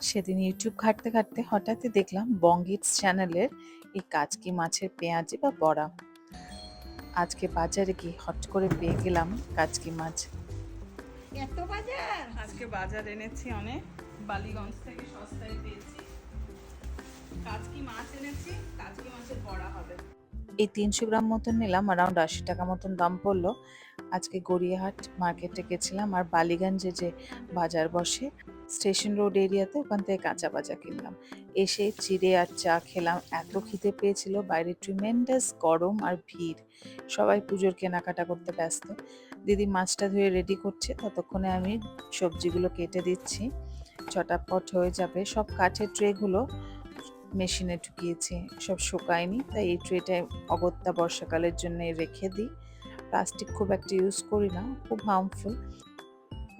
সেদিন ইউটিউব ঘাঁটতে ঘাঁটতে হঠাৎই দেখলাম বঙ্গিটস চ্যানেলের এই কাজকি মাছের পেঁয়াজি বা বড়া। আজকে বাজারে গিয়ে হট করে পেয়ে গেলাম কাচকি মাছ। এত বাজার? আজকে বাজার এনেছি অনেক। বালিগঞ্জ থেকে সস্তায় পেয়েছি। কাজকি মাছ এনেছি কাজকি মাছের বড়া হবে। এই তিনশো গ্রাম মতন নিলাম অ্যারাউন্ড আশি টাকা মতন দাম পড়ল। আজকে গড়িয়াহাট মার্কেটে গেছিলাম আর বালিগঞ্জে যে বাজার বসে স্টেশন রোড এরিয়াতে ওখান থেকে কাঁচা বাজা কিনলাম। এসে চিড়ে আর চা খেলাম। এত খিদে পেয়েছিল, বাইরে ট্রিমেন্ডাস গরম আর ভিড়। সবাই পুজোর কেনাকাটা করতে ব্যস্ত। দিদি মাছটা ধুয়ে রেডি করছে। ততক্ষণে আমি সবজিগুলো কেটে দিচ্ছি। চটাপট হয়ে যাবে। সব কাঠের ট্রেগুলো মেশিনে ঢুকিয়েছি। সব শুকায়নি, তাই এই ট্রেটায় অগত্যা বর্ষাকালের জন্য রেখে দিই। প্লাস্টিক খুব একটা ইউজ করি না, খুব হার্মফুল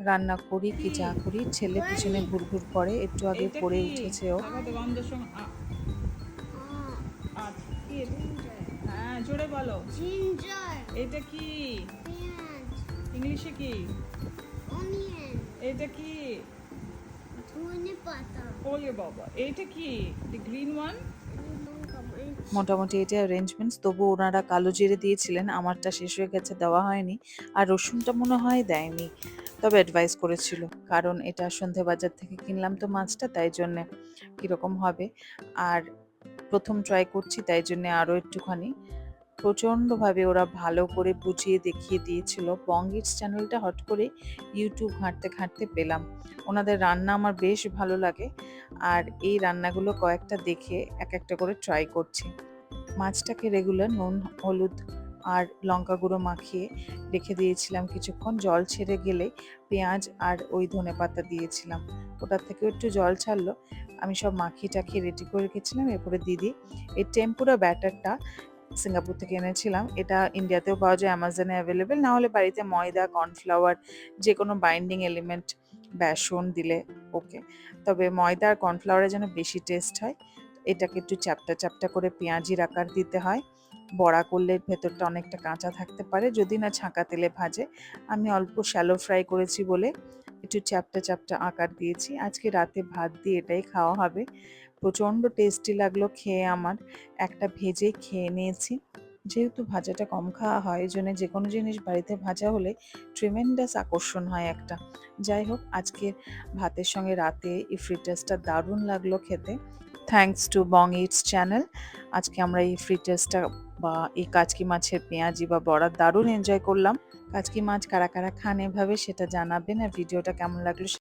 রান্না করি কি যা করি ছেলে পিছনে ঘুরঘুর করে একটু আগে পড়ে উঠেছে ও? হ্যাঁ জোরে বলো। এটা কি? ইংলিশে কি? এটা কি? ধনে বাবা এইটা কি? দি গ্রিন ওয়ান মোটামুটি এটা অ্যারেঞ্জমেন্টস তবু ওনারা কালো জিরে দিয়েছিলেন আমারটা শেষ হয়ে গেছে দেওয়া হয়নি। আর রসুনটা মনে হয় দেয়নি। তবে অ্যাডভাইস করেছিল। কারণ এটা সন্ধে বাজার থেকে কিনলাম তো মাছটা, তাই জন্যে কীরকম হবে। আর প্রথম ট্রাই করছি, তাই জন্যে আরও একটুখানি। প্রচণ্ডভাবে ওরা ভালো করে বুঝিয়ে দেখিয়ে দিয়েছিল। বঙ্গিটস চ্যানেলটা হট করে ইউটিউব ঘাঁটতে ঘাঁটতে পেলাম। ওনাদের রান্না আমার বেশ ভালো লাগে। আর এই রান্নাগুলো কয়েকটা দেখে এক একটা করে ট্রাই করছি। মাছটাকে রেগুলার নুন, হলুদ আর লঙ্কা গুঁড়ো মাখিয়ে রেখে দিয়েছিলাম কিছুক্ষণ। জল ছেড়ে গেলে পেঁয়াজ আর ওই ধনে পাতা দিয়েছিলাম। ওটার থেকেও একটু জল ছাড়লো। আমি সব মাখিয়ে টাখিয়ে রেডি করে রেখেছিলাম। এরপরে দিদি এই টেম্পুরা ব্যাটারটা সিঙ্গাপুর থেকে এনেছিলাম। এটা ইন্ডিয়াতেও পাওয়া যায় অ্যামাজনে অ্যাভেলেবেল না হলে বাড়িতে ময়দা কর্নফ্লাওয়ার যে কোনো বাইন্ডিং এলিমেন্ট বেসন দিলে ওকে তবে ময়দা আর কর্নফ্লাওয়ারে যেন বেশি টেস্ট হয়, এটাকে একটু চ্যাপটা চ্যাপটা করে পেঁয়াজির আকার দিতে হয়। বড়া করলে ভেতরটা অনেকটা কাঁচা থাকতে পারে, যদি না ছাঁকা তেলে ভাজে। আমি অল্প শ্যালো ফ্রাই করেছি বলে একটু চ্যাপটা চ্যাপটা আকার দিয়েছি। আজকে রাতে ভাত দিয়ে এটাই খাওয়া হবে। প্রচণ্ড টেস্টি লাগল খেয়ে আমার। একটা ভেজে খেয়ে নিয়েছি। যেহেতু ভাজাটা কম খাওয়া হয়, এই জন্য যে কোনো জিনিস বাড়িতে ভাজা হলে ট্রিমেন্ডাস আকর্ষণ হয় একটা। যাই হোক আজকে ভাতের সঙ্গে রাতে এই ফ্রি টেস্টটা দারুণ লাগল খেতে। Thanks to Bong Eats channel আজকে আমরা এই ফ্রি টেস্টটা বা এই কাচকি মাছের পেঁয়াজি বা বড়া দারুণ এনজয় করলাম। কাচকি মাছ কারা কারা খান এভাবে সেটা জানাবেন আর ভিডিওটা কেমন লাগল